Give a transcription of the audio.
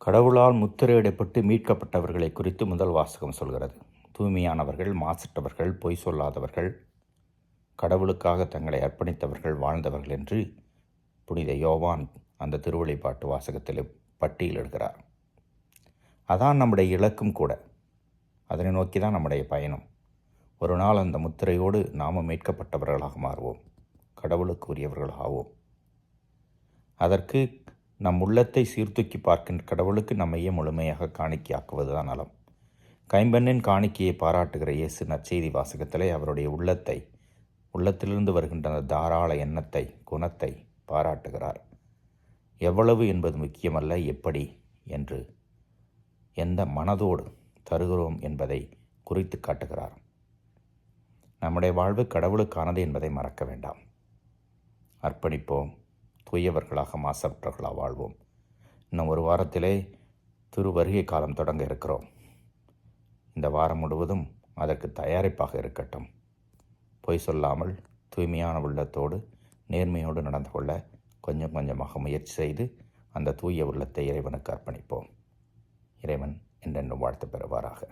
கடவுளால் முத்திரையிடப்பட்டு மீட்கப்பட்டவர்களை குறித்து முதல் வாசகம் சொல்கிறது. தூய்மையானவர்கள் மாசற்றவர்கள் பொய் சொல்லாதவர்கள் கடவுளுக்காக தங்களை அர்ப்பணித்தவர்கள் வாழ்ந்தவர்கள் என்று புனித யோவான் அந்த திருவழிபாட்டு வாசகத்தில் பட்டியலிடுகிறார் அதான் நம்முடைய இலக்கும் கூட. அதனை நோக்கி தான் நம்முடைய பயணம். ஒரு நாள் அந்த முத்திரையோடு நாமும் மீட்கப்பட்டவர்களாக மாறுவோம். கடவுளுக்கு உரியவர்களாகவும் அதற்கு நம் உள்ளத்தை சீர்தூக்கி பார்க்கின்ற கடவுளுக்கு நம்மையே முழுமையாக காணிக்கையாக்குவதுதான் நலம். கைம்பெண்ணின் காணிக்கையை பாராட்டுகிற இயேசு நற்செய்தி வாசகத்திலே அவருடைய உள்ளத்தை உள்ளத்திலிருந்து வருகின்ற அந்த தாராள எண்ணத்தை குணத்தை பாராட்டுகிறார். எவ்வளவு என்பது முக்கியமல்ல எப்படி என்று எந்த மனதோடு தருகிறோம் என்பதை குறித்து காட்டுகிறார். நம்முடைய வாழ்வு கடவுளுக்கானது என்பதை மறக்க வேண்டாம். அர்ப்பணிப்போம். தூயவர்களாக மாசற்றவர்களாக வாழ்வோம். இன்னும் ஒரு வாரத்திலே திரு வருகை காலம் தொடங்க இருக்கிறோம். இந்த வாரம் முழுவதும் அதற்கு தயாரிப்பாக இருக்கட்டும். பொய் சொல்லாமல் தூய்மையான உள்ளத்தோடு நேர்மையோடு நடந்து கொள்ள கொஞ்சம் கொஞ்சமாக முயற்சி செய்து அந்த தூய உள்ளத்தை இறைவனுக்கு அர்ப்பணிப்போம். இறைவன் என்றென்றும் வாழ்த்து பெறுவாராக.